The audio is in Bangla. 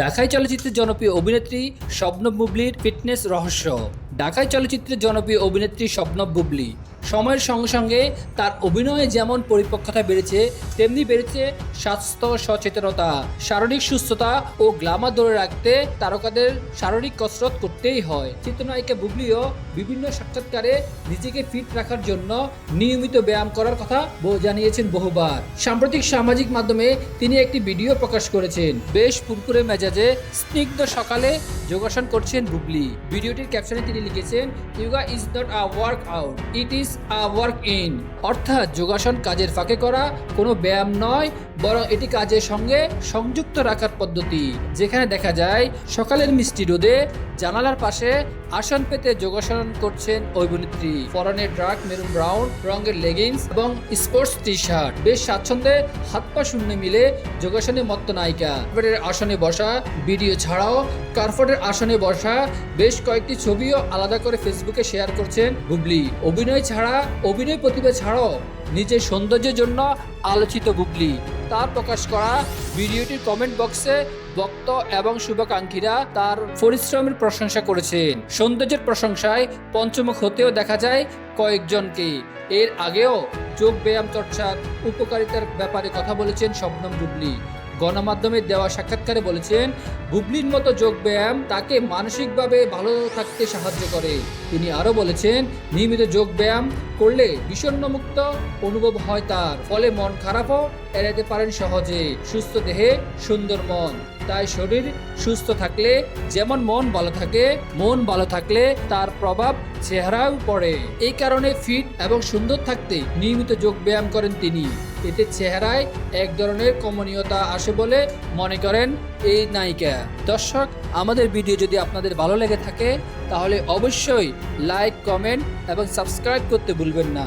ঢাকাই চলচ্চিত্রের জনপ্রিয় অভিনেত্রী স্বপ্ন মুবলির ফিটনেস রহস্য। ঢাকাই চলচ্চিত্রের জনপ্রিয় অভিনেত্রী শবনব বুবলি। সময়ের সঙ্গে সঙ্গে তার অভিনয়ে যেমন পরিপক্কতা বেড়েছে, তেমনি বেড়েছে স্বাস্থ্য সচেতনতা, শারীরিক সুস্থতা ও গ্লামার ধরে রাখতে তারকাদের শারীরিক কসরত করতেই হয়। চিত্রনায়িকা বুবলিও বিভিন্ন সাক্ষাৎকারে নিজেকে ফিট রাখার জন্য নিয়মিত ব্যায়াম করার কথা জানিয়েছেন বহুবার। সাম্প্রতিক সামাজিক মাধ্যমে তিনি একটি ভিডিও প্রকাশ করেছেন। বেশ পুরপুরে মেজাজে স্নিগ্ধ সকালে যোগাসন করছেন বুবলি। ভিডিওটির ক্যাপশনে তিনি লিখেছেন yoga is not a workout it is a work in অর্থাৎ যোগাসন কাজের ফাঁকে করা কোনো ব্যায়াম নয়, বরং এটি কাজের সঙ্গে সংযুক্ত রাখার পদ্ধতি। যেখানে দেখা যায়, সকালের মিষ্টি রোদে জানালার পাশে আসন পেতে যোগাসন করছেন অভিনেত্রী। পরনে ড্রাক মেরুন ব্রাউন, রঙের লেগিংস এবং স্পোর্টস টি শার্ট বেশ স্বাচ্ছন্দ্যে হাত পা শূন্য মিলে যোগাসনে মত্ত নায়িকা। কার্পেটের আসনে বসা, ভিডিও ছাড়াও কার্পেটের আসনে বসা বেশ কয়েকটি ছবিও আলাদা করে ফেসবুকে শেয়ার করছেন বুবলি। অভিনয় ছাড়া, অভিনয় প্রতিভা ছাড়াও নিজের সৌন্দর্যের জন্য আলোচিত বুবলি। তার প্রকাশ করা ভিডিওটির কমেন্ট বক্সে ভক্ত এবং শুভাকাঙ্ক্ষীরা তার পরিশ্রমের প্রশংসা করেছেন। সৌন্দর্যের প্রশংসায় পঞ্চমুখ হতেও দেখা যায় কয়েকজনকে। এর আগেও যোগ ব্যায়াম চর্চার উপকারিতার ব্যাপারে কথা বলেছেন শবনম বুবলি। গণমাধ্যমে দেওয়া সাক্ষাৎকারে বলেছেন বুবলির মতো যোগ ব্যায়াম তাকে মানসিকভাবে ভালো থাকতে সাহায্য করে। তিনি আরও বলেছেন, নিয়মিত যোগ ব্যায়াম করলে বিষণ্ণমুক্ত অনুভব হয় তার, ফলে মন খারাপও এড়াতে পারেন সহজে। সুস্থ দেহে সুন্দর মন, তাই শরীর সুস্থ থাকলে, যেমন মন ভালো থাকে, মন ভালো থাকলে তার প্রভাব চেহারাও পড়ে এই কারণে ফিট এবং সুন্দর থাকতে নিয়মিত যোগ ব্যায়াম করেন তিনি। এতে চেহারায় এক ধরনের কমনীয়তা আসে বলে মনে করেন এই নায়িকা। দর্শক, আমাদের ভিডিও যদি আপনাদের ভালো লেগে থাকে, তাহলে অবশ্যই লাইক কমেন্ট এবং সাবস্ক্রাইব করতে ভুলবেন না।